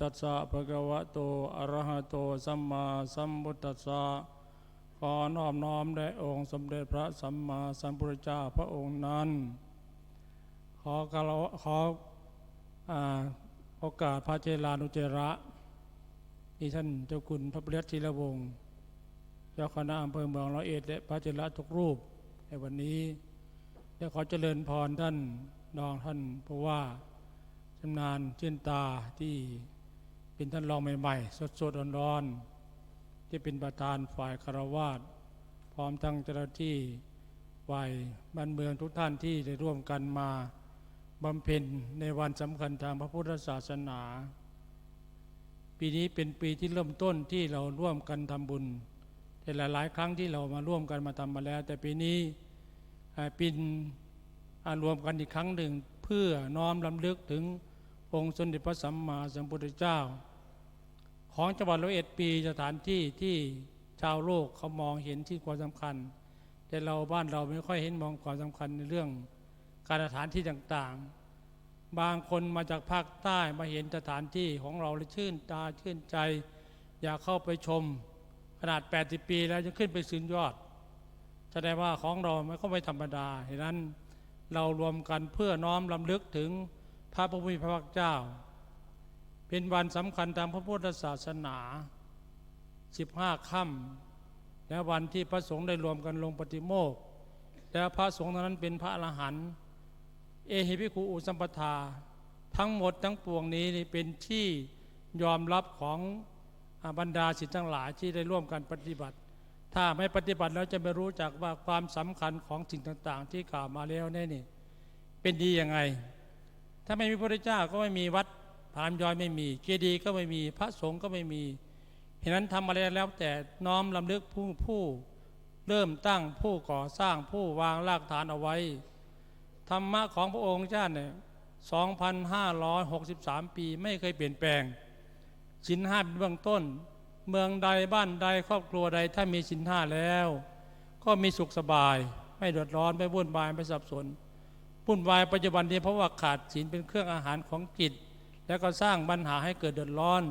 ตัสสะภะคะวะโตอะระหะโตสัมมาสัมพุทธัสสะขอนอบน้อมแด่องค์สมเด็จพระสัมมาสัมพุทธเจ้าพระองค์นั้น ขอกราบขอโอกาสพระเจรานุเจระที่ท่านเจ้าคุณพระเปรียธีรวงศ์เจ้าคณะอำเภอเมืองร้อยเอ็ดและพระเจระทุกรูปในวันนี้และขอเจริญพรท่านนองท่านผู้ว่าชำนาญชื่นตาที่ เป็นท่านรองใหม่ๆ สดๆร้อนๆที่เป็นประธานฝ่ายคารวาสพร้อมทั้งเจ้าหน้าที่ฝ่ายบ้านเมืองทุกท่านที่ได้ร่วมกันมาบำเพ็ญในวันสำคัญทางพระพุทธศาสนา ปีนี้เป็นปีที่เริ่มต้นที่เราร่วมกันทำบุญ แต่หลาย ๆ ครั้งที่เรามาร่วมกันมาทำมาแล้ว แต่ปีนี้อ่าเป็นรวมกันอีกครั้งหนึ่งเพื่อน้อมลำลึกถึงองค์สมเด็จพระสัมมาสัมพุทธเจ้า ของจังหวัดร้อยเอ็ดปีสถานที่ที่ชาวโลกเขามองเห็นที่ความสำคัญ แต่เราบ้านเราไม่ค่อยเห็นมองความสำคัญในเรื่องการสถานที่ต่างๆ บางคนมาจากภาคใต้มาเห็นสถานที่ของเราเลยชื่นตาชื่นใจ อยากเข้าไปชมขนาด 80 ปีแล้วยังขึ้นไปสุดยอดแสดงว่าของเราไม่ก็ไม่ธรรมดาเหตุนั้นเรารวมกันเพื่อน้อมลำลึกถึงพระพุทธพระเจ้า เป็นวันสำคัญตามพระพุทธศาสนา15ค่ำและวันที่พระสงฆ์ได้รวมกันลงปฏิโมกข์และพระสงฆ์นั้นเป็นพระอรหันต์เอหิภิกขุอุสัมปทา ทั้งหมดทั้งปวงนี้เป็นที่ยอมรับของบรรดาศิษย์ทั้งหลายที่ได้ร่วมกันปฏิบัติ ถ้าไม่ปฏิบัติแล้วจะไม่รู้จักว่าความสำคัญของสิ่งต่าง ๆ ที่กล่าวมาแล้วนี่ยนี่เป็นดียังไง ถ้าไม่มีพระพุทธเจ้าก็ไม่มีวัด พรามยอยไม่มีเจดีย์ก็ไม่มีพระสงฆ์ก็ไม่มีเห็นนั้นทำอะไรแล้วแต่น้อมลำลึกผู้ผู้เริ่มตั้งผู้ก่อสร้างผู้วางรากฐานเอาไว้ ธรรมะของพระองค์เจ้าเนี่ย2,563 ปีไม่เคยเปลี่ยนแปลงสินห้าเป็นเบื้องต้น เมืองใดบ้านใดครอบครัวใดถ้ามีสินห้าแล้ว ก็มีสุขสบาย ไม่เดือดร้อนไม่วุ่นวายไม่สับสนวุ่นวายปัจจุบันนี้เพราะว่าขาดศีลเป็นเครื่องอาหารของจิต แล้วก็สร้างปัญหาให้เกิดเดือดร้อน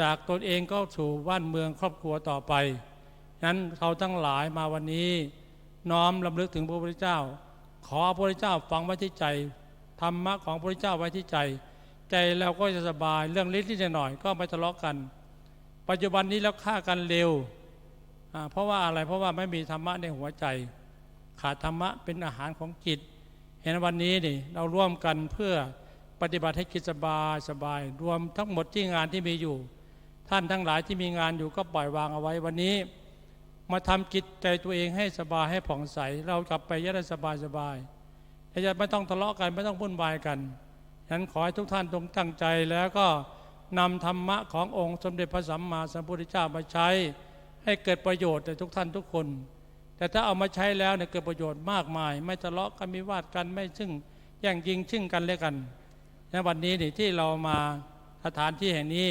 จากตนเองก็สู่บ้านเมืองครอบครัวต่อไปนั้นเขาทั้งหลายมาวันนี้ น้อมลำลึกถึงพระพุทธเจ้า ขอพระพุทธเจ้าฟังไว้ที่ใจธรรมะของพระพุทธเจ้าไว้ที่ใจ ใจเราก็จะสบายเรื่องเล็กที่จะหน่อยก็ไม่ทะเลาะกัน ปัจจุบันนี้แล้วฆ่ากันเร็ว เพราะว่าอะไรเพราะว่าไม่มีธรรมะในหัวใจ ขาดธรรมะเป็นอาหารของจิต เห็นวันนี้นี่เราร่วมกันเพื่อ ปฏิบัติให้จิตสบายสบาย รวมทั้งหมดที่งานที่มีอยู่ ท่านทั้งหลายที่มีงานอยู่ก็ปล่อยวางเอาไว้วันนี้ มาทำจิตใจตัวเองให้สบายให้ผ่องใส เรากลับไปจะได้สบายสบายแต่จะไม่ต้องทะเลาะกันไม่ต้องวุ่นวายกันฉะนั้นขอให้ทุกท่านจงตั้งใจแล้วก็นำธรรมะขององค์สมเด็จพระสัมมาสัมพุทธเจ้ามาใช้ ให้เกิดประโยชน์แก่ทุกท่านทุกคน แต่ถ้าเอามาใช้แล้วเนี่ยเกิดประโยชน์มากมาย ไม่ทะเลาะกันไม่วาดกันไม่ซึ่งแย่งยิงชึ่งกันเลยกัน ในวันนี้นี่ที่เรามาสถานที่แห่งนี้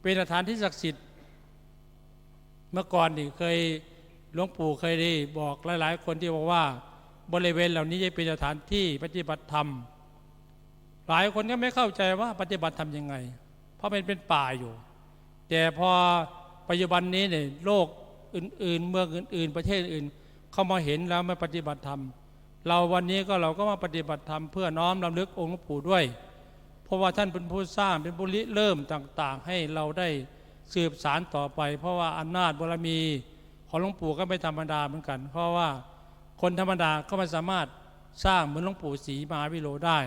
เป็นสถานที่ศักดิ์สิทธิ์ เมื่อก่อนนี่เคยหลวงปู่เคยได้บอกหลาย ๆ คนที่บอกว่าบริเวณเหล่านี้จะเป็นสถานที่ปฏิบัติธรรม หลายคนก็ไม่เข้าใจว่าปฏิบัติธรรมยังไง เพราะมันเป็นป่าอยู่ แต่พอปัจจุบันนี้เนี่ยโลกอื่น ๆ เมืองอื่น ๆ ประเทศอื่น เข้ามาเห็นแล้วมาปฏิบัติธรรม เราวันนี้ก็เราก็มาปฏิบัติธรรมเพื่อน้อมรำลึกองค์หลวงปู่ด้วย เพราะว่าท่านเป็นผู้สร้างเป็นผู้ริเริ่มต่าง ๆ ให้เราได้สืบสารต่อไป เพราะว่าอำนาจบารมีของหลวงปู่ก็ไม่ธรรมดาเหมือนกัน เพราะว่าคนธรรมดาก็ไม่สามารถสร้างเหมือนหลวงปู่ศรีมหาวิโรได้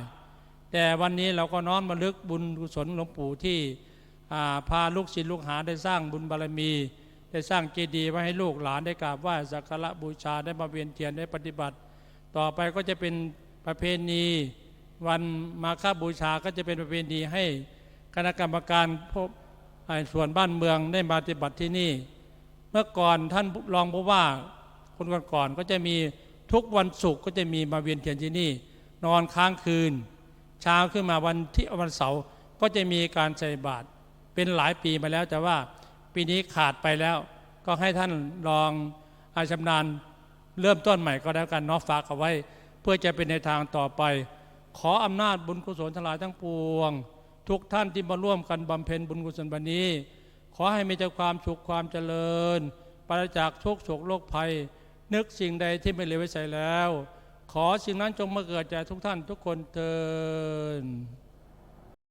แต่วันนี้เราก็น้อมมาลึกบุญกุศลหลวงปู่ที่พาลูกศิษย์ลูกหาได้สร้างบุญบารมี ได้สร้างเจดีย์ไว้ให้ลูกหลานได้กราบไหว้สักการะบูชาได้มาเวียนเทียนได้ปฏิบัติ ต่อไปก็จะเป็นประเพณีวันมาฆบูชาก็จะเป็นประเพณีให้คณะกรรมการพบส่วนบ้านเมืองได้มาปฏิบัติที่นี่ เมื่อก่อนท่านรองผู้ว่าคนก่อนๆก็จะมีทุกวันศุกร์ก็จะมีมาเวียนเทียนที่นี่ นอนค้างคืน เช้าขึ้นมาวันที่วันเสาร์ก็จะมีการใส่บาตรเป็นหลายปีมาแล้วแต่ว่าปีนี้ขาดไปแล้ว ก็ให้ท่านลองอาชำนาญ เริ่มต้นใหม่ก็แล้วกันเนอฝากเอาไว้ เพื่อจะเป็นในทางต่อไป ขออำนาจบุญกุศลทั้งหลายทั้งปวง ทุกท่านที่มาร่วมกันบำเพ็ญบุญกุศลบันนี้ ขอให้มีแต่ความสุขความเจริญปราศจากทุกโศกโรคภัย นึกสิ่งใดที่ไม่เลวไว้ใส่แล้ว ขอสิ่งนั้นจงมาเกิดแก่ทุกท่านทุกคนเทิน